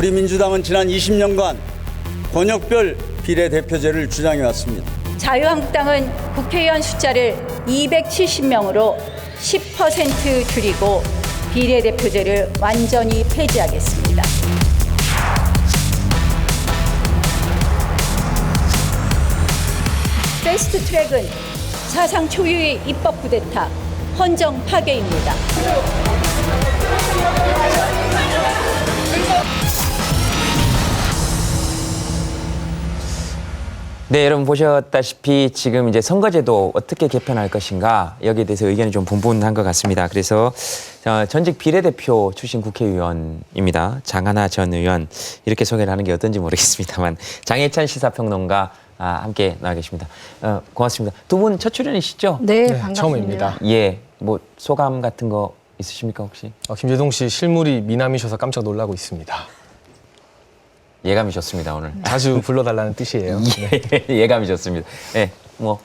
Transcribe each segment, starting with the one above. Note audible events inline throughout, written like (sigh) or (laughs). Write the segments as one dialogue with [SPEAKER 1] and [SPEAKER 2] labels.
[SPEAKER 1] 우리 민주당은 지난 20년간 권역별 비례대표제를 주장해 왔습니다.
[SPEAKER 2] 자유한국당은 국회의원 숫자를 270명으로 10% 줄이고 비례대표제를 완전히 폐지하겠습니다. 패스트 트랙은 사상 초유의 입법 쿠데타, 헌정 파괴입니다.
[SPEAKER 3] 네, 여러분 보셨다시피 지금 이제 선거제도 어떻게 개편할 것인가 여기에 대해서 의견이 좀 분분한 것 같습니다. 그래서 어, 전직 비례대표 출신 국회의원입니다. 장하나 전 의원 이렇게 소개를 하는 게 어떤지 모르겠습니다만 (laughs) 장혜찬 시사평론가 아, 함께 나와 계십니다. 어, 고맙습니다. 두 분 첫 출연이시죠?
[SPEAKER 4] 네,
[SPEAKER 5] 네,
[SPEAKER 4] 반갑습니다.
[SPEAKER 5] 처음입니다.
[SPEAKER 3] 예, 뭐 소감 같은 거 있으십니까 혹시?
[SPEAKER 5] 어, 김재동 씨 실물이 미남이셔서 깜짝 놀라고 있습니다.
[SPEAKER 3] 예감이 좋습니다 오늘.
[SPEAKER 5] 자주 불러달라는 뜻이에요. (laughs) 네.
[SPEAKER 3] 예, 예감이 좋습니다. 예, 뭐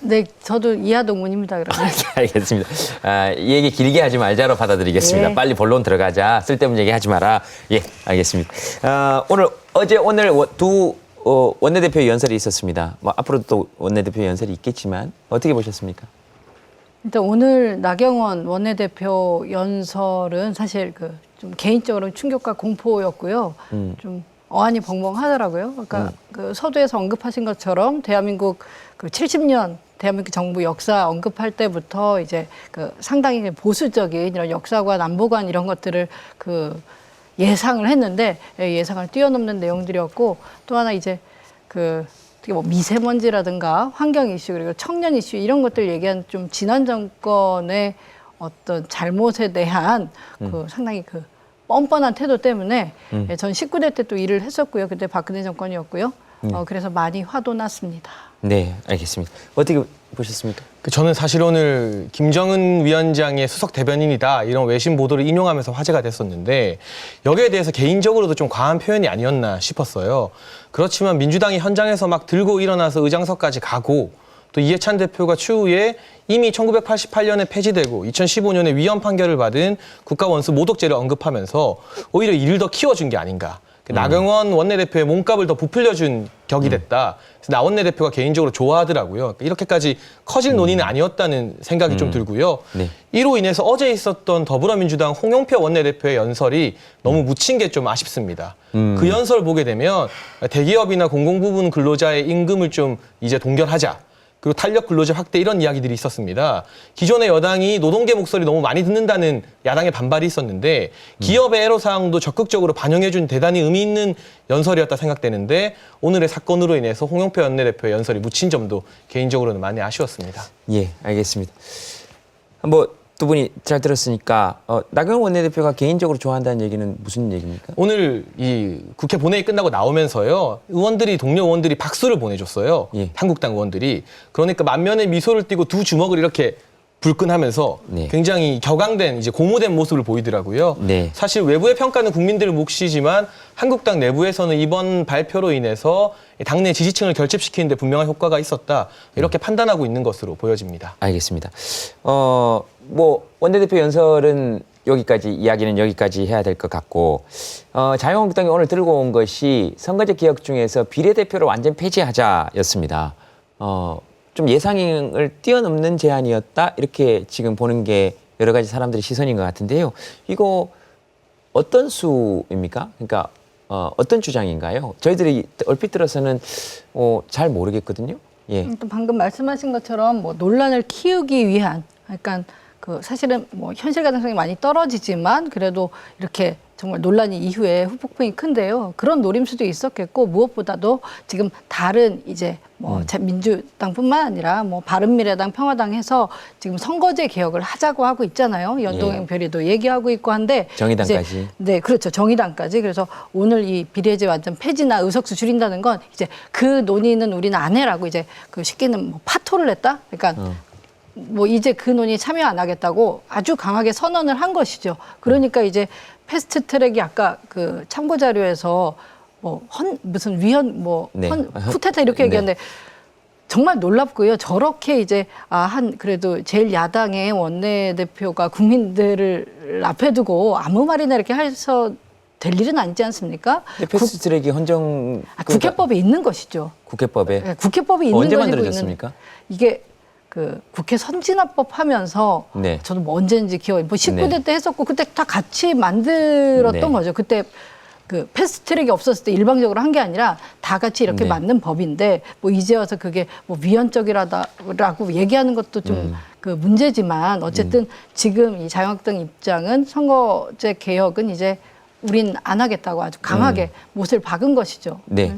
[SPEAKER 4] 네, 저도 이하동문입니다. 그러면 (laughs)
[SPEAKER 3] 알겠습니다. 아, 이 얘기 길게 하지 말자로 받아들이겠습니다.
[SPEAKER 4] 네.
[SPEAKER 3] 빨리 본론 들어가자. 쓸데없는 얘기 하지 마라. 예, 알겠습니다. 아, 오늘 어제 오늘 워- 두 어, 원내대표 연설이 있었습니다. 뭐 앞으로도 또 원내대표 연설이 있겠지만 어떻게 보셨습니까?
[SPEAKER 4] 일단 오늘 나경원 원내대표 연설은 사실 그 좀 개인적으로 충격과 공포였고요.
[SPEAKER 3] 음.
[SPEAKER 4] 좀 어안이 벙벙하더라고요. 아까 그 서두에서 언급하신 것처럼 대한민국 그 70년 대한민국 정부 역사 언급할 때부터 이제 그 상당히 보수적인 이런 역사관 안보관 이런 것들을 그 예상을 했는데 예, 예상을 뛰어넘는 내용들이었고 또 하나 이제 그 어떻게 뭐 미세먼지라든가 환경 이슈 그리고 청년 이슈 이런 것들 얘기한 좀 지난 정권의 어떤 잘못에 대한 그 상당히 그 뻔뻔한 태도 때문에 예, 전 19대 때 또 일을 했었고요. 그때 박근혜 정권이었고요. 어, 그래서 많이 화도 났습니다.
[SPEAKER 3] 네, 알겠습니다. 어떻게 보셨습니까?
[SPEAKER 5] 그 저는 사실 오늘 김정은 위원장의 수석 대변인이다 이런 외신 보도를 인용하면서 화제가 됐었는데 여기에 대해서 개인적으로도 좀 과한 표현이 아니었나 싶었어요. 그렇지만 민주당이 현장에서 막 들고 일어나서 의장석까지 가고 또 이해찬 대표가 추후에 이미 1988년에 폐지되고 2015년에 위헌 판결을 받은 국가원수 모독죄를 언급하면서 오히려 이를 더 키워준 게 아닌가. 그 나경원 원내대표의 몸값을 더 부풀려준 격이 됐다. 그래서 나 원내대표가 개인적으로 좋아하더라고요. 그러니까 이렇게까지 커질 논의는 아니었다는 생각이 좀 들고요.
[SPEAKER 3] 네.
[SPEAKER 5] 이로 인해서 어제 있었던 더불어민주당 홍영표 원내대표의 연설이 너무 묻힌 게 좀 아쉽습니다. 그 연설 보게 되면 대기업이나 공공부문 근로자의 임금을 좀 이제 동결하자. 그리고 탄력 근로제 확대 이런 이야기들이 있었습니다. 기존의 여당이 노동계 목소리 너무 많이 듣는다는 야당의 반발이 있었는데 기업의 애로 사항도 적극적으로 반영해준 대단히 의미 있는 연설이었다 생각되는데 오늘의 사건으로 인해서 홍영표 원내대표의 연설이 묻힌 점도 개인적으로는 많이 아쉬웠습니다.
[SPEAKER 3] 예, 알겠습니다. 뭐 두 분이 잘 들었으니까 어, 나경원 원내대표가 개인적으로 좋아한다는 얘기는 무슨 얘기입니까?
[SPEAKER 5] 오늘 이 국회 본회의 끝나고 나오면서요 의원들이 동료 의원들이 박수를 보내줬어요
[SPEAKER 3] 예.
[SPEAKER 5] 한국당 의원들이 그러니까 만면에 미소를 띠고 두 주먹을 이렇게 불끈하면서
[SPEAKER 3] 네.
[SPEAKER 5] 굉장히 격앙된 이제 고무된 모습을 보이더라고요.
[SPEAKER 3] 네.
[SPEAKER 5] 사실 외부의 평가는 국민들을 몫이지만 한국당 내부에서는 이번 발표로 인해서 당내 지지층을 결집시키는데 분명한 효과가 있었다 이렇게 판단하고 있는 것으로 보여집니다.
[SPEAKER 3] 알겠습니다. 어, 뭐 원내대표 연설은 여기까지 이야기는 여기까지 해야 될 것 같고 어, 자유한국당이 오늘 들고 온 것이 선거제 개혁 중에서 비례대표를 완전 폐지하자였습니다. 어, 좀 예상을 뛰어넘는 제안이었다 이렇게 지금 보는 게 여러 가지 사람들의 시선인 것 같은데요. 이거 어떤 수입니까? 그러니까 어, 어떤 주장인가요? 저희들이 얼핏 들어서는 어, 잘 모르겠거든요. 예.
[SPEAKER 4] 또 방금 말씀하신 것처럼 뭐 논란을 키우기 위한 약간 그 사실은 뭐 현실 가능성이 많이 떨어지지만 그래도 이렇게 정말 논란이 이후에 후폭풍이 큰데요. 그런 노림수도 있었겠고 무엇보다도 지금 다른 이제 뭐
[SPEAKER 3] 음.
[SPEAKER 4] 자- 민주당뿐만 아니라 뭐 바른미래당, 평화당 해서 지금 선거제 개혁을 하자고 하고 있잖아요. 연동형 별이도 얘기하고 있고 한데
[SPEAKER 3] 예. 정의당까지.
[SPEAKER 4] 이제 네, 그렇죠. 정의당까지. 그래서 오늘 이 비례제 완전 폐지나 의석수 줄인다는 건 이제 그 논의는 우리는 안 해라고 이제 그 쉽게는 뭐 파토를 냈다. 그러니까
[SPEAKER 3] 어.
[SPEAKER 4] 뭐 이제 그 논의 참여 안 하겠다고 아주 강하게 선언을 한 것이죠. 그러니까 이제 패스트 트랙이 아까 그 참고 자료에서 뭐헌 무슨 위헌 뭐
[SPEAKER 3] 네.
[SPEAKER 4] 헌 쿠데타 이렇게
[SPEAKER 3] 네.
[SPEAKER 4] 얘기하는데 정말 놀랍고요. 저렇게 이제 아 한 그래도 제일 야당의 원내 대표가 국민들을 앞에 두고 아무 말이나 이렇게 해서 될 일은 아니지 않습니까?
[SPEAKER 3] 근데 패스트 트랙이 헌정
[SPEAKER 4] 아, 국회법에 있는 것이죠.
[SPEAKER 3] 국회법에
[SPEAKER 4] 네, 국회법이 있는
[SPEAKER 3] 언제 만들어졌습니까?
[SPEAKER 4] 있는- 이게 그 국회 선진화법 하면서
[SPEAKER 3] 네.
[SPEAKER 4] 저도 뭐 언제인지 기억 뭐 19대
[SPEAKER 3] 네.
[SPEAKER 4] 때 했었고 그때 다 같이 만들었던
[SPEAKER 3] 네.
[SPEAKER 4] 거죠. 그때 그 패스트트랙이 없었을 때 일방적으로 한 게 아니라 다 같이 이렇게
[SPEAKER 3] 네.
[SPEAKER 4] 만든 법인데 뭐 이제 와서 그게 뭐 위헌적이라고 얘기하는 것도 좀그
[SPEAKER 3] 음.
[SPEAKER 4] 문제지만 어쨌든 지금 이 자유한국당 입장은 선거제 개혁은 이제 우린 안 하겠다고 아주 강하게 못을 박은 것이죠.
[SPEAKER 3] 네.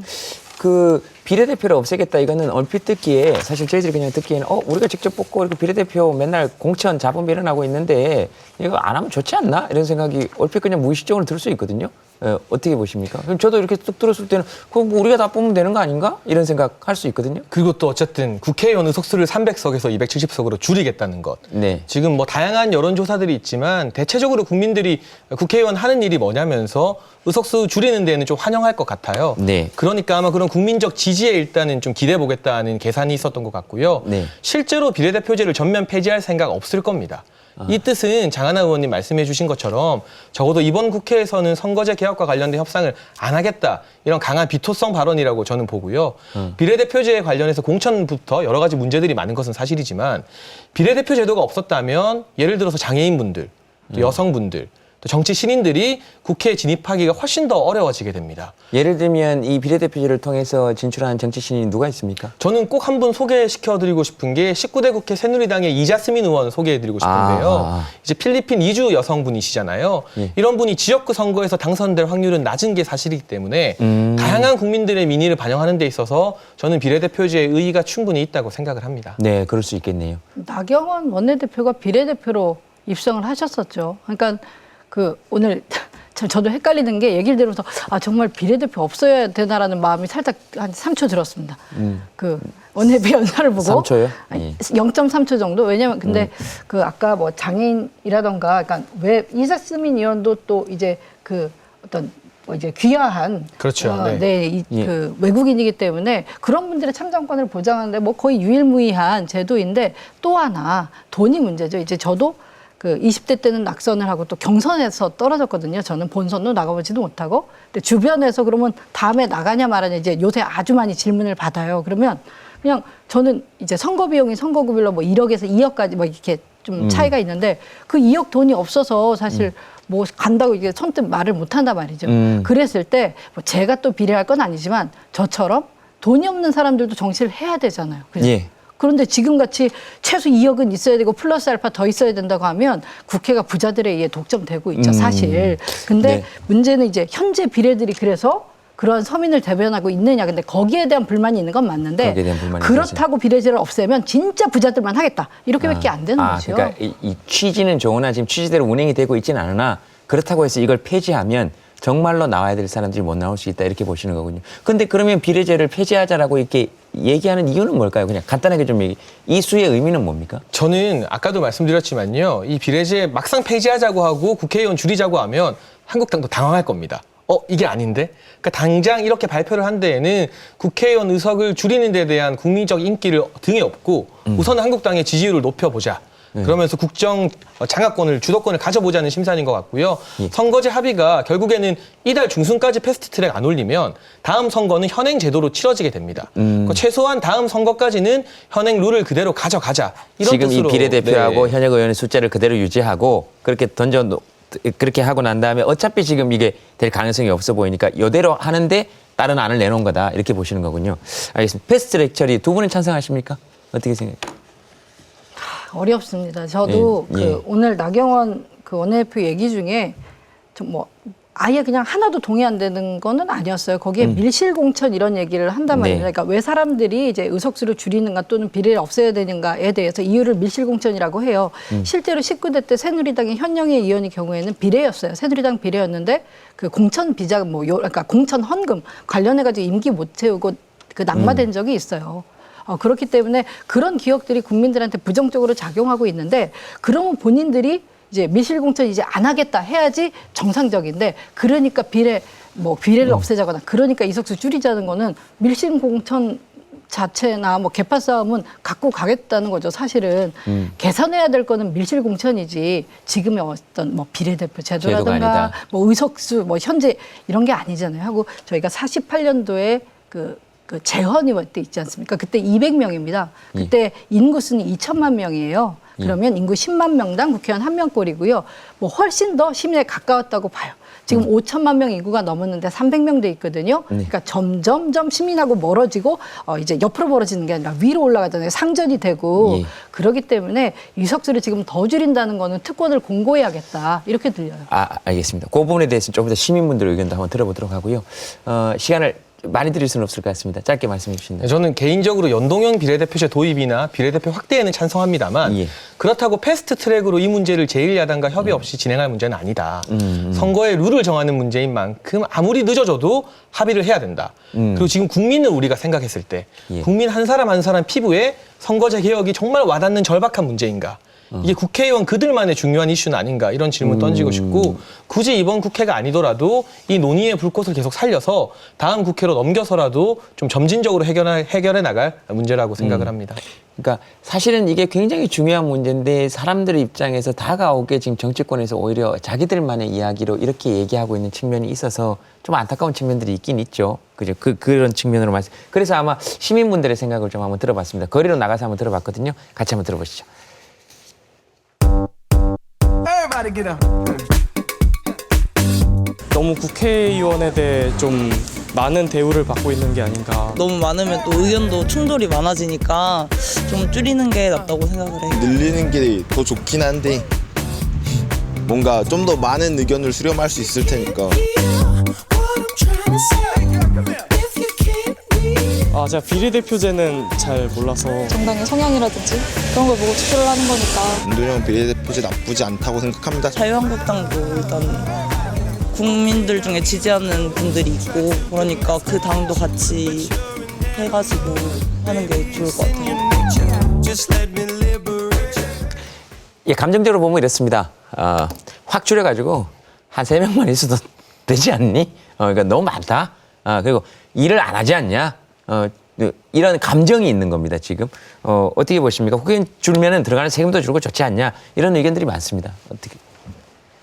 [SPEAKER 3] 그 비례대표를 없애겠다 이거는 얼핏 듣기에 사실 저희들이 그냥 듣기에는 어 우리가 직접 뽑고 이렇게 비례대표 맨날 공천 자본 밀어나고 있는데 이거 안 하면 좋지 않나 이런 생각이 얼핏 그냥 무의식적으로 들 수 있거든요. 예, 어떻게 보십니까? 그럼 저도 이렇게 뚝 들었을 때는 그럼 뭐 우리가 다 뽑으면 되는 거 아닌가 이런 생각 할 수 있거든요.
[SPEAKER 5] 그리고 또 어쨌든 국회의원 의석수를 300석에서 270석으로 줄이겠다는 것.
[SPEAKER 3] 네.
[SPEAKER 5] 지금 뭐 다양한 여론조사들이 있지만 대체적으로 국민들이 국회의원 하는 일이 뭐냐면서 의석수 줄이는 데는 좀 환영할 것 같아요.
[SPEAKER 3] 네.
[SPEAKER 5] 그러니까 아마 그런 국민적 지지 에 일단은 좀 기대해 보겠다는 계산이 있었던 것 같고요.
[SPEAKER 3] 네.
[SPEAKER 5] 실제로 비례대표제를 전면 폐지할 생각 없을 겁니다.
[SPEAKER 3] 아.
[SPEAKER 5] 이 뜻은 장하나 의원님 말씀해 주신 것처럼 적어도 이번 국회에서는 선거제 개혁과 관련된 협상을 안 하겠다 이런 강한 비토성 발언이라고 저는 보고요.
[SPEAKER 3] 음.
[SPEAKER 5] 비례대표제에 관련해서 공천부터 여러 가지 문제들이 많은 것은 사실이지만 비례대표 제도가 없었다면 예를 들어서 장애인분들, 또 여성분들, 또 정치 신인들이 국회에 진입하기가 훨씬 더 어려워지게 됩니다.
[SPEAKER 3] 예를 들면 이 비례대표제를 통해서 진출한 정치 신인이 누가 있습니까?
[SPEAKER 5] 저는 꼭 한 분 소개시켜드리고 싶은 게 19대 국회 새누리당의 이자스민 의원 소개해드리고 싶은데요.
[SPEAKER 3] 아.
[SPEAKER 5] 이제 필리핀 이주 여성분이시잖아요.
[SPEAKER 3] 예.
[SPEAKER 5] 이런 분이 지역구 선거에서 당선될 확률은 낮은 게 사실이기 때문에
[SPEAKER 3] 음.
[SPEAKER 5] 다양한 국민들의 민의를 반영하는 데 있어서 저는 비례대표제의 의의가 충분히 있다고 생각을 합니다.
[SPEAKER 3] 네, 그럴 수 있겠네요.
[SPEAKER 4] 나경원 원내대표가 비례대표로 입성을 하셨었죠. 그러니까 그 오늘 (laughs) 저- 저도 헷갈리는 게 얘기를 들으면서 아 정말 비례대표 없어야 되나라는 마음이 살짝 한 3초 들었습니다. 그 원내대표 연설을 보고
[SPEAKER 3] 3초 요?
[SPEAKER 4] 아니,
[SPEAKER 3] 예.
[SPEAKER 4] 0.3초 정도. 왜냐면 근데 그 아까 뭐 장애인이라던가 그러니까 왜 이사스민 의원도 또 이제 그 어떤 뭐 이제 귀화한
[SPEAKER 5] 그렇죠.
[SPEAKER 4] 어,
[SPEAKER 5] 네.
[SPEAKER 4] 네, 이,
[SPEAKER 3] 예.
[SPEAKER 4] 그 외국인이기 때문에 그런 분들의 참정권을 보장하는데 뭐 거의 유일무이한 제도인데 또 하나 돈이 문제죠. 이제 저도 그 20대 때는 낙선을 하고 또 경선에서 떨어졌거든요. 저는 본선도 나가보지도 못하고. 근데 주변에서 그러면 다음에 나가냐 말하냐 이제 요새 아주 많이 질문을 받아요. 그러면 그냥 저는 이제 선거 비용이 선거구별로 뭐 1억에서 2억까지 뭐 이렇게 좀 차이가 있는데 그 2억 돈이 없어서 사실 뭐 간다고 이게 선뜻 말을 못 한단 말이죠.
[SPEAKER 3] 음.
[SPEAKER 4] 그랬을 때 뭐 제가 또 비례할 건 아니지만 저처럼 돈이 없는 사람들도 정치를 해야 되잖아요. 그죠?
[SPEAKER 3] 예.
[SPEAKER 4] 그런데 지금 같이 최소 2억은 있어야 되고 플러스 알파 더 있어야 된다고 하면 국회가 부자들에 의해 독점되고 있죠,
[SPEAKER 3] 음.
[SPEAKER 4] 사실. 근데
[SPEAKER 3] 네.
[SPEAKER 4] 문제는 이제 현재 비례들이 그래서 그러한 서민을 대변하고 있느냐. 근데 거기에 대한 불만이 있는 건 맞는데 그렇다고 비례제를 없애면 진짜 부자들만 하겠다. 이렇게밖에 안 되는
[SPEAKER 3] 아,
[SPEAKER 4] 거죠.
[SPEAKER 3] 그러니까 이, 이 취지는 좋으나 지금 취지대로 운행이 되고 있지는 않으나 그렇다고 해서 이걸 폐지하면 정말로 나와야 될 사람들이 못 나올 수 있다 이렇게 보시는 거군요. 근데 그러면 비례제를 폐지하자라고 이렇게 얘기하는 이유는 뭘까요? 그냥 간단하게 좀 얘기. 이 수의 의미는 뭡니까?
[SPEAKER 5] 저는 아까도 말씀드렸지만요. 이 비례제 막상 폐지하자고 하고 국회의원 줄이자고 하면 한국당도 당황할 겁니다. 어, 이게 아닌데? 그러니까 당장 이렇게 발표를 한 데에는 국회의원 의석을 줄이는 데 대한 국민적 인기를 등에 업고 우선 한국당의 지지율을 높여보자. 그러면서 국정 장악권을 주도권을 가져보자는 심산인 것 같고요. 선거제 합의가 결국에는 이달 중순까지 패스트트랙 안 올리면 다음 선거는 현행 제도로 치러지게 됩니다. 그러니까 최소한 다음 선거까지는 현행 룰을 그대로 가져가자. 이런
[SPEAKER 3] 지금
[SPEAKER 5] 뜻으로
[SPEAKER 3] 이 비례대표하고
[SPEAKER 5] 네.
[SPEAKER 3] 현역 의원의 숫자를 그대로 유지하고 그렇게 던져 놓- 그렇게 하고 난 다음에 어차피 지금 이게 될 가능성이 없어 보이니까 이대로 하는데 다른 안을 내놓은 거다 이렇게 보시는 거군요. 알겠습니다. 패스트트랙 처리 두 분은 찬성하십니까? 어떻게 생각해요?
[SPEAKER 4] 어렵습니다. 저도
[SPEAKER 3] 예,
[SPEAKER 4] 그
[SPEAKER 3] 예.
[SPEAKER 4] 오늘 나경원 그 원내대표 얘기 중에 좀뭐 아예 그냥 하나도 동의 안 되는 거는 아니었어요. 거기에 밀실 공천 이런 얘기를 한단
[SPEAKER 3] 음. 네.
[SPEAKER 4] 말이에요. 그러니까 왜 사람들이 이제 의석수를 줄이는가 또는 비례를 없애야 되는가에 대해서 이유를 밀실 공천이라고 해요.
[SPEAKER 3] 음.
[SPEAKER 4] 실제로 19대 때 새누리당의 현영애 의원의 경우에는 비례였어요. 새누리당 비례였는데 그 공천 비자 뭐 요, 그러니까 공천 헌금 관련해 가지고 임기 못 채우고 그 낙마된 적이 있어요. 어, 그렇기 때문에 그런 기억들이 국민들한테 부정적으로 작용하고 있는데 그러면 본인들이 이제 미실공천 이제 안 하겠다 해야지 정상적인데 그러니까 비례 뭐 비례를 없애자거나 그러니까 이석수 줄이자는 거는 밀실공천 자체나 뭐 개파 싸움은 갖고 가겠다는 거죠. 사실은
[SPEAKER 3] 음.
[SPEAKER 4] 개선해야 될 거는 밀실 공천이지 지금의 어떤 뭐 비례대표 제도라든가. 뭐 의석수 뭐 현재 이런 게 아니잖아요. 하고 저희가 48년도에 그, 그 재헌 의원 때 있지 않습니까? 그때 200명입니다. 그때 인구수는 2천만 명이에요. 그러면 인구 10만 명당 국회의원 한 명꼴이고요. 뭐 훨씬 더 시민에 가까웠다고 봐요. 지금 5천만 명 인구가 넘었는데 300명 돼 있거든요. 그러니까 점점점 시민하고 멀어지고 어 이제 옆으로 멀어지는 게 아니라 위로 올라가잖아요. 상전이 되고
[SPEAKER 3] 예.
[SPEAKER 4] 그렇기 때문에 유석수를 지금 더 줄인다는 거는 특권을 공고해야겠다 이렇게 들려요.
[SPEAKER 3] 아, 알겠습니다. 그 부분에 대해서 조금 더 시민분들 의견도 한번 들어보도록 하고요. 어, 시간을 많이 드릴 수는 없을 것 같습니다. 짧게 말씀해 주신다.
[SPEAKER 5] 네, 저는 개인적으로 연동형 비례대표제 도입이나 비례대표 확대에는 찬성합니다만
[SPEAKER 3] 예.
[SPEAKER 5] 그렇다고 패스트 트랙으로 이 문제를 제1야당과 협의 없이 진행할 문제는 아니다. 선거의 룰을 정하는 문제인 만큼 아무리 늦어져도 합의를 해야 된다. 그리고 지금 국민을 우리가 생각했을 때
[SPEAKER 3] 예.
[SPEAKER 5] 국민 한 사람 한 사람 피부에 선거제 개혁이 정말 와닿는 절박한 문제인가. 이게 국회의원 그들만의 중요한 이슈는 아닌가 이런 질문 던지고 싶고 굳이 이번 국회가 아니더라도 이 논의의 불꽃을 계속 살려서 다음 국회로 넘겨서라도 좀 점진적으로 해결해, 해결해 나갈 문제라고 생각을 합니다.
[SPEAKER 3] 그러니까 사실은 이게 굉장히 중요한 문제인데 사람들의 입장에서 다가오게 지금 정치권에서 오히려 자기들만의 이야기로 이렇게 얘기하고 있는 측면이 있어서 좀 안타까운 측면들이 있긴 있죠. 그죠? 그 그런 측면으로 말씀. 그래서 아마 시민분들의 생각을 좀 한번 들어봤습니다. 거리로 나가서 한번 들어봤거든요. 같이 한번 들어보시죠.
[SPEAKER 6] Everybody get up.
[SPEAKER 7] 너무 국회의원에 대해 좀 많은 대우를 받고 있는 게 아닌가.
[SPEAKER 8] 너무 많으면 또 의견도 충돌이 많아지니까 좀 줄이는 게 낫다고 생각을 해요.
[SPEAKER 9] 늘리는 게 더 좋긴 한데 뭔가 좀 더 많은 의견을 수렴할 수 있을 테니까
[SPEAKER 7] 아, 제가 비례대표제는 잘 몰라서
[SPEAKER 10] 정당의 성향이라든지 그런 걸 보고 투표를 하는 거니까
[SPEAKER 9] 윤도현 비례대표제 나쁘지 않다고 생각합니다.
[SPEAKER 8] 자유한국당도 일단 국민들 중에 지지하는 분들이 있고 그러니까 그 당도 같이 해가지고 하는 게 좋을 것 같아요.
[SPEAKER 3] 예, 감정적으로 보면 이렇습니다. 어, 확 줄여가지고 한 세 명만 있어도 (laughs) 되지 않니? 어, 그러니까 너무 많다. 어, 그리고 일을 안 하지 않냐? 어, 그, 이런 감정이 있는 겁니다, 지금. 어, 어떻게 보십니까? 국회의원 줄면은 들어가는 세금도 줄고 좋지 않냐? 이런 의견들이 많습니다. 어떻게.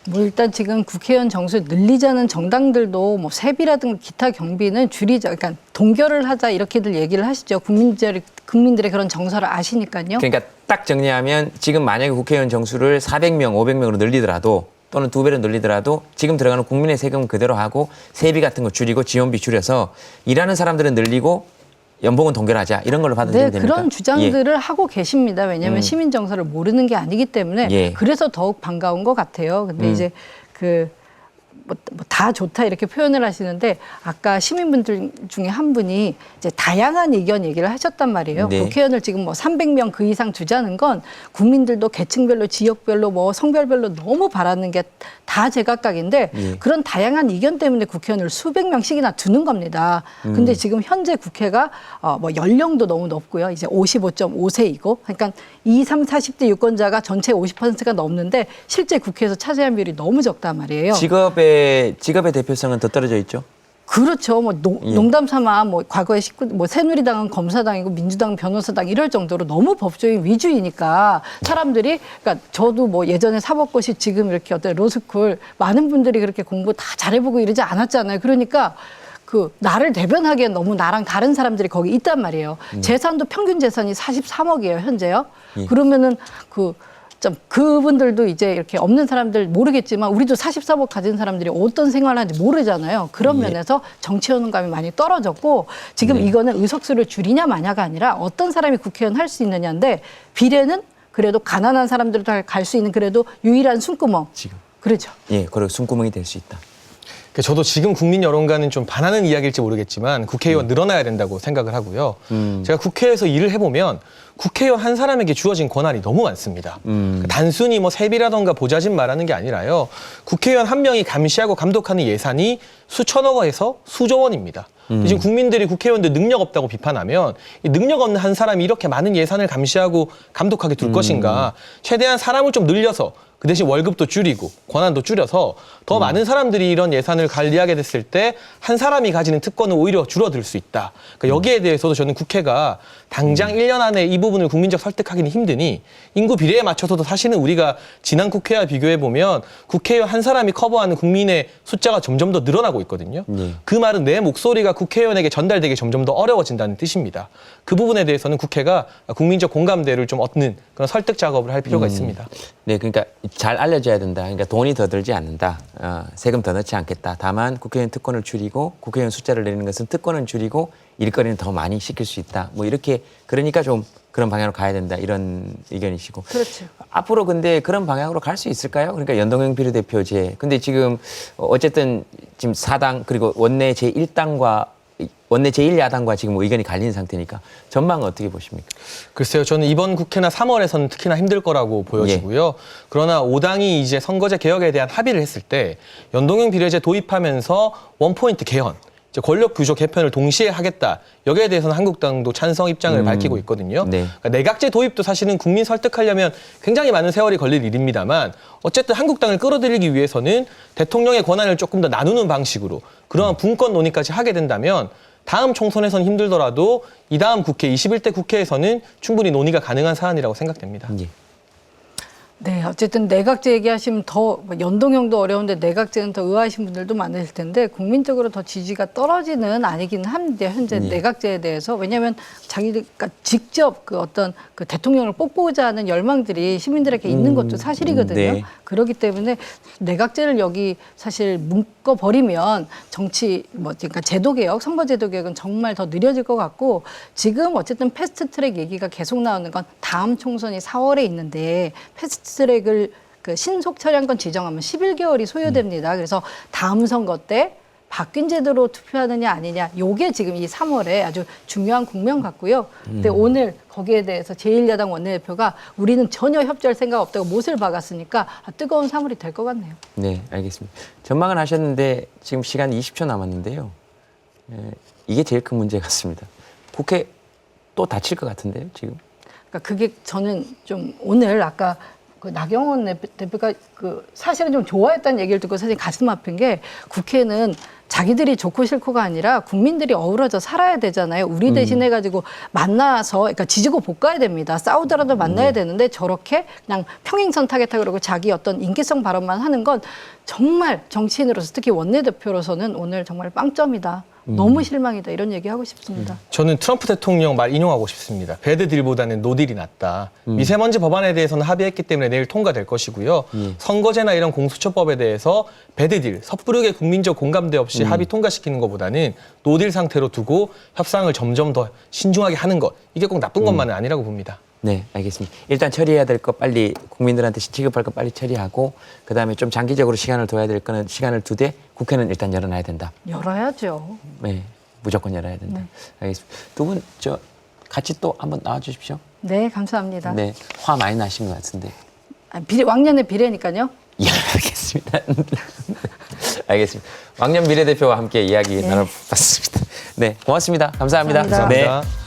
[SPEAKER 4] 뭐 일단 지금 국회의원 정수 늘리자는 정당들도 뭐 세비라든가 기타 경비는 줄이자, 그러니까 동결을 하자 이렇게들 얘기를 하시죠. 국민들 국민들의 그런 정서를 아시니까요.
[SPEAKER 3] 그러니까 딱 정리하면 지금 만약에 국회의원 정수를 400명, 500명으로 늘리더라도 또는 두 배로 늘리더라도 지금 들어가는 국민의 세금 그대로 하고 세비 같은 거 줄이고 지원비 줄여서 일하는 사람들은 늘리고 연봉은 동결하자 이런 걸로
[SPEAKER 4] 네,
[SPEAKER 3] 받아들이면 됩니까?
[SPEAKER 4] 그런 주장들을 하고 계십니다. 왜냐하면
[SPEAKER 3] 음.
[SPEAKER 4] 시민 정서를 모르는 게 아니기 때문에
[SPEAKER 3] 예.
[SPEAKER 4] 그래서 더욱 반가운 것 같아요. 근데
[SPEAKER 3] 음.
[SPEAKER 4] 이제 그 뭐 다 좋다 이렇게 표현을 하시는데 아까 시민분들 중에 한 분이 이제 다양한 의견 얘기를 하셨단 말이에요.
[SPEAKER 3] 네.
[SPEAKER 4] 국회의원을 지금 뭐 300명 그 이상 두자는 건 국민들도 계층별로 지역별로 뭐 성별별로 너무 바라는 게 다 제각각인데
[SPEAKER 3] 예.
[SPEAKER 4] 그런 다양한 의견 때문에 국회의원을 수백 명씩이나 두는 겁니다. 근데
[SPEAKER 3] 음.
[SPEAKER 4] 지금 현재 국회가 어, 뭐 연령도 너무 높고요. 이제 55.5세이고 그러니까 2, 3, 40대 유권자가 전체 50%가 넘는데 실제 국회에서 차지한 비율이 너무 적단 말이에요.
[SPEAKER 3] 직업 의 직업의 대표성은 더 떨어져 있죠.
[SPEAKER 4] 그렇죠. 뭐 농,
[SPEAKER 3] 예.
[SPEAKER 4] 농담 삼아 뭐 과거에 식구 뭐 새누리당은 검사당이고 민주당은 변호사당 이럴 정도로 너무 법조인 위주이니까 사람들이 그러니까 저도 뭐 예전에 사법고시 지금 이렇게 어떤 로스쿨 많은 분들이 그렇게 공부 다 잘해보고 이러지 않았잖아요. 그러니까 그 나를 대변하기엔 너무 나랑 다른 사람들이 거기 있단 말이에요. 재산도 평균 재산이 43억이에요 현재요.
[SPEAKER 3] 예.
[SPEAKER 4] 그러면은 그 좀 그분들도 이제 이렇게 없는 사람들 모르겠지만 우리도 43억 가진 사람들이 어떤 생활을 하는지 모르잖아요. 그런
[SPEAKER 3] 예.
[SPEAKER 4] 면에서 정치 연감이 많이 떨어졌고 지금
[SPEAKER 3] 네.
[SPEAKER 4] 이거는 의석수를 줄이냐 마냐가 아니라 어떤 사람이 국회의원 할 수 있느냐인데 비례는 그래도 가난한 사람들도 갈 수 있는 그래도 유일한 숨구멍.
[SPEAKER 3] 지금.
[SPEAKER 4] 그렇죠.
[SPEAKER 3] 예, 그리고 숨구멍이 될 수 있다.
[SPEAKER 5] 그 저도 지금 국민 여론과는 좀 반하는 이야기일지 모르겠지만 국회의원 늘어나야 된다고 생각을 하고요. 제가 국회에서 일을 해보면 국회의원 한 사람에게 주어진 권한이 너무 많습니다. 그 단순히 뭐 세비라던가 보좌진 말하는 게 아니라요. 국회의원 한 명이 감시하고 감독하는 예산이 수천억에서 수조 원입니다. 지금 국민들이 국회의원들 능력 없다고 비판하면 이 능력 없는 한 사람이 이렇게 많은 예산을 감시하고 감독하게 둘 것인가 최대한 사람을 좀 늘려서 그 대신 월급도 줄이고 권한도 줄여서 더 많은 사람들이 이런 예산을 관리하게 됐을 때 한 사람이 가지는 특권은 오히려 줄어들 수 있다. 그러니까 여기에 대해서도 저는 국회가 당장 일년 안에 이 부분을 국민적 설득하기는 힘드니 인구 비례에 맞춰서도 사실은 우리가 지난 국회와 비교해 보면 국회의원 한 사람이 커버하는 국민의 숫자가 점점 더 늘어나고 있거든요.
[SPEAKER 3] 네.
[SPEAKER 5] 그 말은 내 목소리가 국회의원에게 전달되기 점점 더 어려워진다는 뜻입니다. 그 부분에 대해서는 국회가 국민적 공감대를 좀 얻는 그런 설득 작업을 할 필요가 있습니다.
[SPEAKER 3] 네, 그러니까 잘 알려줘야 된다. 그러니까 돈이 더 들지 않는다. 어, 세금 더 넣지 않겠다. 다만 국회의원 특권을 줄이고 국회의원 숫자를 내리는 것은 특권은 줄이고 일거리는 더 많이 시킬 수 있다. 뭐 이렇게 그러니까 좀 그런 방향으로 가야 된다. 이런 의견이시고.
[SPEAKER 4] 그렇죠.
[SPEAKER 3] 앞으로 근데 그런 방향으로 갈 수 있을까요? 그러니까 연동형 비례대표제. 근데 지금 어쨌든 지금 사당 그리고 원내 제1당과 원내 제1야당과 지금 의견이 갈리는 상태니까 전망은 어떻게 보십니까?
[SPEAKER 5] 글쎄요, 저는 이번 국회나 3월에서는 특히나 힘들 거라고 보여지고요. 그러나 5당이 이제 선거제 개혁에 대한 합의를 했을 때 연동형 비례제 도입하면서 원포인트 개헌, 이제 권력 구조 개편을 동시에 하겠다. 여기에 대해서는 한국당도 찬성 입장을 밝히고 있거든요.
[SPEAKER 3] 네.
[SPEAKER 5] 그러니까 내각제 도입도 사실은 국민 설득하려면 굉장히 많은 세월이 걸릴 일입니다만 어쨌든 한국당을 끌어들이기 위해서는 대통령의 권한을 조금 더 나누는 방식으로 그러한 분권 논의까지 하게 된다면 다음 총선에서는 힘들더라도 이 다음 국회 21대 국회에서는 충분히 논의가 가능한 사안이라고 생각됩니다.
[SPEAKER 3] 예.
[SPEAKER 4] 네, 어쨌든 내각제 얘기하시면 더뭐 연동형도 어려운데 내각제는 더 의아하신 분들도 많으실 텐데 국민적으로 더 지지가 떨어지는 아니긴 한데 현재
[SPEAKER 3] 예.
[SPEAKER 4] 내각제에 대해서 왜냐하면 자기가 직접 그 어떤 그 대통령을 뽑고자 하는 열망들이 시민들에게 있는 것도 사실이거든요.
[SPEAKER 3] 네.
[SPEAKER 4] 그렇기 때문에 내각제를 여기 사실 묶어 버리면 정치 뭐 그러니까 제도 개혁, 선거 제도 개혁은 정말 더 느려질 것 같고 지금 어쨌든 패스트 트랙 얘기가 계속 나오는 건 다음 총선이 4월에 있는데 패스트 트랙을 그 신속 처리한 건 지정하면 11개월이 소요됩니다. 그래서 다음 선거 때 바뀐 제도로 투표하느냐 아니냐 요게 지금 이 3월에 아주 중요한 국면 같고요. 근데 오늘 거기에 대해서 제1야당 원내대표가 우리는 전혀 협조할 생각 없다고 못을 박았으니까 아, 뜨거운 사물이 될 것 같네요.
[SPEAKER 3] 네, 알겠습니다. 전망은 하셨는데 지금 시간 20초 남았는데요. 예, 이게 제일 큰 문제 같습니다. 국회 또 다칠 것 같은데요, 지금.
[SPEAKER 4] 그러니까 그게 저는 좀 오늘 아까 그 나경원 대- 대표가 그 사실은 좀 좋아했다는 얘기를 듣고 사실 가슴 아픈 게 국회는 자기들이 좋고 싫고가 아니라 국민들이 어우러져 살아야 되잖아요. 우리 대신 해 가지고 만나서 그러니까 지지고 볶아야 됩니다. 싸우더라도 만나야 되는데 저렇게 그냥 평행선 타겠다 그러고 자기 어떤 인기성 발언만 하는 건 정말 정치인으로서 특히 원내대표로서는 오늘 정말 빵점이다. 너무 실망이다. 이런 얘기 하고 싶습니다.
[SPEAKER 5] 저는 트럼프 대통령 말 인용하고 싶습니다. 배드 딜보다는 노딜이 낫다. 미세먼지 법안에 대해서는 합의했기 때문에 내일 통과될 것이고요. 선거제나 이런 공수처법에 대해서 배드 딜, 섣부르게 국민적 공감대 없이 합의 통과시키는 것보다는 노딜 상태로 두고 협상을 점점 더 신중하게 하는 것. 이게 꼭 나쁜 것만은 아니라고 봅니다.
[SPEAKER 3] 네, 알겠습니다. 일단 처리해야 될 거 빨리 국민들한테 취급할 거 빨리 처리하고 그다음에 좀 장기적으로 시간을 둬야 될 거는 시간을 두되 국회는 일단 열어놔야 된다.
[SPEAKER 4] 열어야죠.
[SPEAKER 3] 네, 무조건 열어야 된다. 알겠습니다. 두 분 저 같이 또 한번 나와 주십시오.
[SPEAKER 4] 네, 감사합니다.
[SPEAKER 3] 네, 화 많이 나신 것 같은데.
[SPEAKER 4] 아, 비례, 왕년의 비례니까요.
[SPEAKER 3] 예, 알겠습니다. (laughs) 알겠습니다. 왕년 비례대표와 함께 이야기 나눠봤습니다. 네, 고맙습니다. 감사합니다.
[SPEAKER 4] 감사합니다.
[SPEAKER 3] 네.
[SPEAKER 5] 감사합니다.